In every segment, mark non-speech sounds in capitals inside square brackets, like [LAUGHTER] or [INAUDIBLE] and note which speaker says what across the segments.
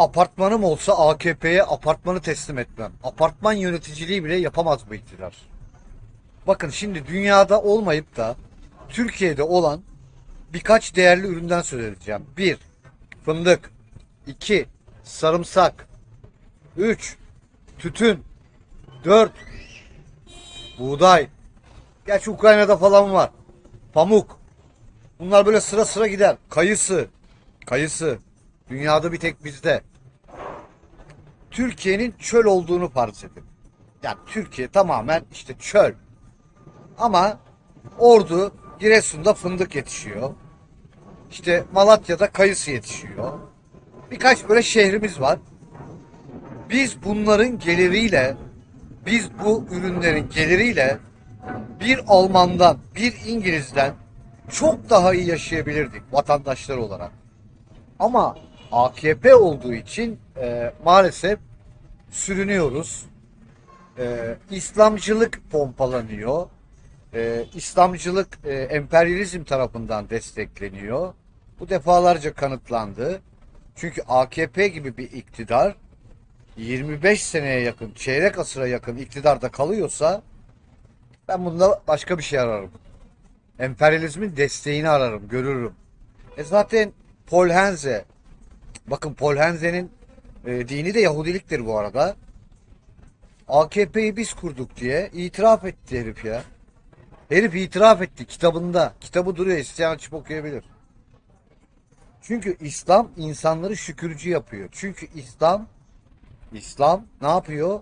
Speaker 1: apartmanım olsa AKP'ye apartmanı teslim etmem. Apartman yöneticiliği bile yapamaz bu iktidar. Bakın şimdi dünyada olmayıp da Türkiye'de olan birkaç değerli üründen söz edeceğim. 1. Fındık 2. Sarımsak 3. Tütün 4. Buğday Gerçi Ukrayna'da falan var. Pamuk Bunlar böyle sıra sıra gider. Kayısı Kayısı Dünyada bir tek bizde. Türkiye'nin çöl olduğunu farz edin. Yani Türkiye tamamen işte çöl. Ama Ordu, Giresun'da fındık yetişiyor. İşte Malatya'da kayısı yetişiyor. Birkaç böyle şehrimiz var. Biz bunların geliriyle, biz bu ürünlerin geliriyle bir Alman'dan, bir İngiliz'den çok daha iyi yaşayabilirdik vatandaşlar olarak. Ama AKP olduğu için e, maalesef sürünüyoruz. E, İslamcılık pompalanıyor. E, İslamcılık e, emperyalizm tarafından destekleniyor. Bu defalarca kanıtlandı. Çünkü AKP gibi bir iktidar 25 seneye yakın, çeyrek asıra yakın iktidarda kalıyorsa ben bunda başka bir şey ararım. Emperyalizmin desteğini ararım, görürüm. E zaten Paul Henze, bakın Paul Henze'nin e, dini de Yahudiliktir bu arada. AKP'yi biz kurduk diye itiraf etti herif ya. Herif itiraf etti kitabında. Kitabı duruyor isteyen açıp okuyabilir. Çünkü İslam insanları şükürcü yapıyor. Çünkü İslam İslam ne yapıyor?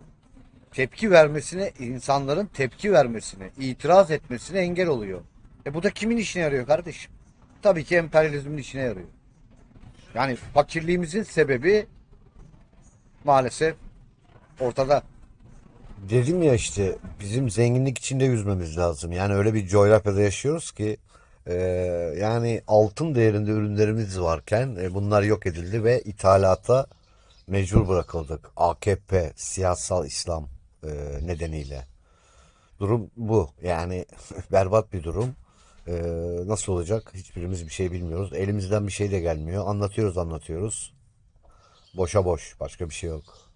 Speaker 1: Tepki vermesine, insanların tepki vermesine, itiraz etmesine engel oluyor. E bu da kimin işine yarıyor kardeşim? Tabii ki emperyalizmin işine yarıyor. Yani fakirliğimizin sebebi maalesef ortada.
Speaker 2: Dedim ya işte bizim zenginlik içinde yüzmemiz lazım. Yani öyle bir coğrafyada yaşıyoruz ki e, yani altın değerinde ürünlerimiz varken e, bunlar yok edildi ve ithalata mecbur bırakıldık. AKP, siyasal İslam e, nedeniyle. Durum bu. Yani [LAUGHS] berbat bir durum. E, nasıl olacak? Hiçbirimiz bir şey bilmiyoruz. Elimizden bir şey de gelmiyor. Anlatıyoruz anlatıyoruz. Boşa boş. Başka bir şey yok.